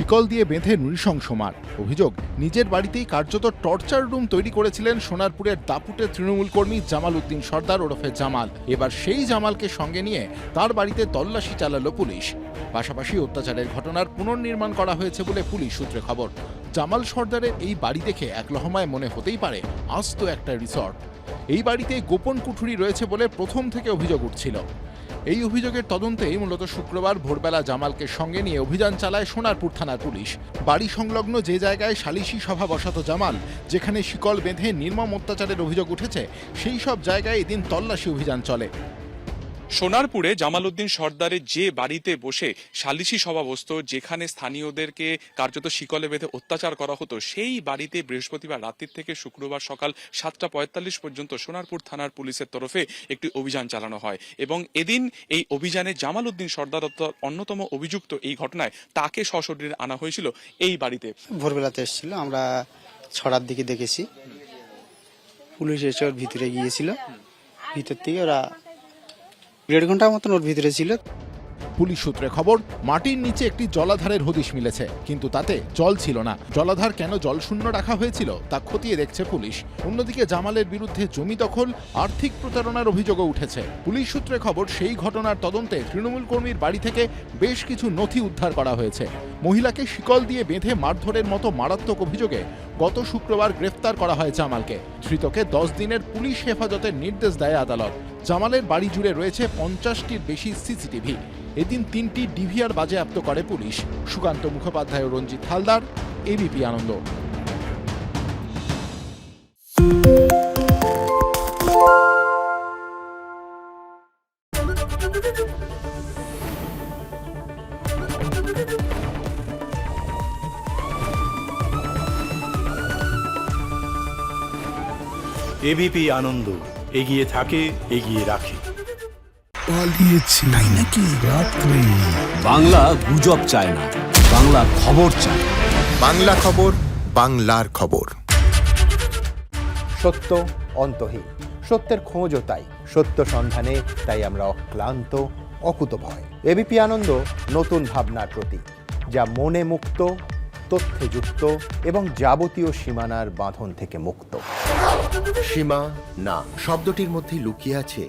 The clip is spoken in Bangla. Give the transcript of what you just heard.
শিকল দিয়ে বেঁধে নৃশংস মার। অভিযোগ, নিজের বাড়িতেই কার্যত টর্চার রুম তৈরি করেছিলেন সোনারপুরের দাপুটে তৃণমূল কর্মী জামাল উদ্দিন সর্দার ওরফে জামাল। এবার সেই জামালকে সঙ্গে নিয়ে তার বাড়িতে তল্লাশি চালালো পুলিশ। পাশাপাশি অত্যাচারের ঘটনার পুনর্নির্মাণ করা হয়েছে বলে পুলিশ সূত্রে খবর। জামাল সর্দারের এই বাড়ি দেখে এক লহমায় মনে হতেই পারে, আস্ত একটা রিসর্ট। এই বাড়িতে গোপন কুঠুরি রয়েছে বলে প্রথম থেকে অভিযোগ উঠছিল। এই অভিযোগের তদন্তেই মূলত শুক্রবার ভোরবেলা জামালকে সঙ্গে নিয়ে অভিযান চালায় সোনারপুর থানার পুলিশ। বাড়ি সংলগ্ন যে জায়গায় সালিশি সভা বসাত জামাল, যেখানে শিকল বেঁধে নির্মম অত্যাচারের অভিযোগ উঠেছে, সেই সব জায়গায় এদিন তল্লাশি অভিযান চলে। সোনারপুরে জামালউদ্দিন সর্দারের যে বাড়িতে বসে সালিশি সভা বসত যেখানে স্থানীয়দেরকে কার্যত শিকলে বেঁধে অত্যাচার করা হতো, সেই বাড়িতে বৃহস্পতিবার রাত্রির থেকে শুক্রবার সকাল সাতটা পঁয়তাল্লিশ পর্যন্ত সোনারপুর থানার পুলিশের তরফে একটি অভিযান চালানো হয় এবং এদিন এই অভিযানে জামালউদ্দিন সর্দার অন্যতম অভিযুক্ত এই ঘটনায় তাকে সশরীরে আনা হয়েছিল এই বাড়িতে। ভোরবেলাতে এসেছিল, আমরা ছটার দিকে দেখেছি। পুলিশ এসে ভিতরে গিয়েছিল। ভিতর থেকে ওরা দেড় ঘণ্টার মতন ওর ভিতরে ছিল। পুলিশ সূত্রে খবর, মাটির নিচে একটি জলাধারের হদিশ মিলেছে, কিন্তু তাতে জল ছিল না। জলাধার কেন জলশূন্য রাখা হয়েছিল তা খতিয়ে দেখছে পুলিশ। অন্যদিকে জামালের বিরুদ্ধে জমি দখল, আর্থিক প্রতারণার অভিযোগও উঠেছে। পুলিশ সূত্রে খবর, সেই ঘটনার তদন্তে তৃণমূল কর্মীর বাড়ি থেকে বেশ কিছু নথি উদ্ধার করা হয়েছে। মহিলাকে শিকল দিয়ে বেঁধে মারধরের মতো মারাত্মক অভিযোগে গত শুক্রবার গ্রেফতার করা হয় জামালকে। ধৃতকে দশ দিনের পুলিশ হেফাজতের নির্দেশ দেয় আদালত। জামালের বাড়ি জুড়ে রয়েছে পঞ্চাশটির বেশি সিসিটিভি। এদিন তিনটি ডিভিআর বাজেয়াপ্ত করে পুলিশ। সুকান্ত মুখোপাধ্যায় ও রঞ্জিত হালদার, এবিপি আনন্দ। এবিপি আনন্দ, এগিয়ে থাকে, এগিয়ে রাখে। পালিয়েছে। তাই নাকি? রাত্রে। বাংলা গুজব চায় না বাংলা খবর চায়। বাংলা খবর বাংলার খবর। সত্য অন্তহীন সত্যের খোঁজও তাই। সত্য সন্ধানে তাই আমরা অক্লান্ত অকুতভয় এবিপি আনন্দ নতুন ভাবনার প্রতীক যা মনে মুক্ত তথ্যে যুক্ত এবং যাবতীয় সীমানার বাঁধন থেকে মুক্ত। সীমা না শব্দটির মধ্যে লুকিয়ে আছে